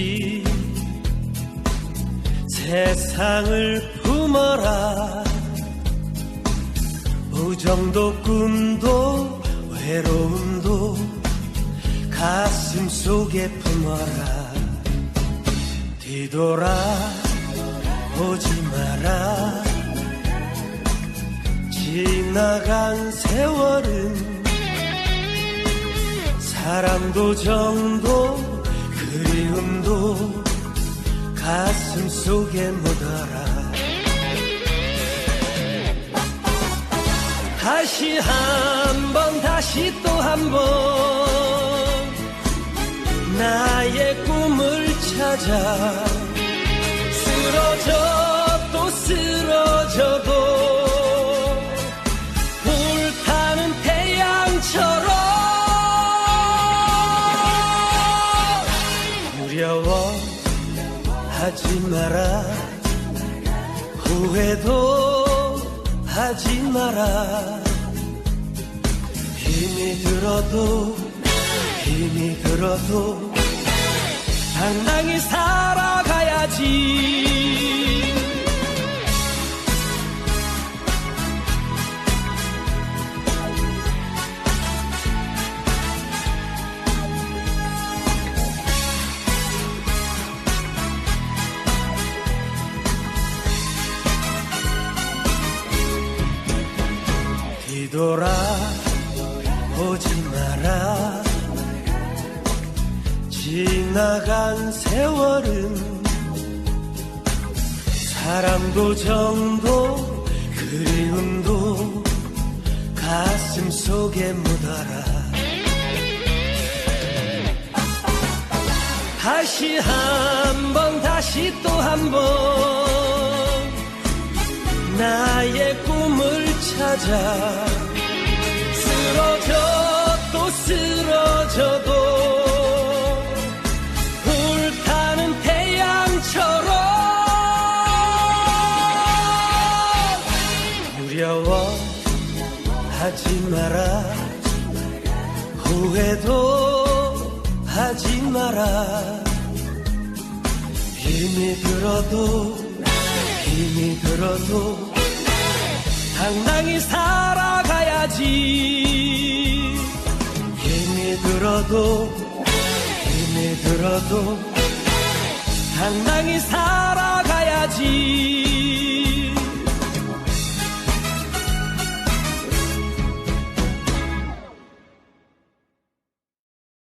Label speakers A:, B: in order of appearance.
A: 지 세상을 품어라. 우정도 꿈도 외로움도 가슴 속에 품어라. 뒤돌아 보지 마라. 지나간 세월은 사람도 정도 그리움도 가슴 속에 묻어라. 다시 한 번 다시 또 한 번 나의 꿈을 찾아 쓰러져 두려워하지 마라. 후회도 하지 마라. 힘이 들어도 힘이 들어도 당당히 살아가야지 뒤돌아 보지 마라. 지나간 세월은 사랑도 정도 그리움도 가슴 속에 묻어라. 다시 한번 찾아. 쓰러져 또 쓰러져도 불타는 태양처럼 두려워하지 마라. 후회도 하지 마라. 힘이 들어도 힘이 들어도 당당히 살아가야지. 힘이 들어도 힘이 들어도 당당히 살아가야지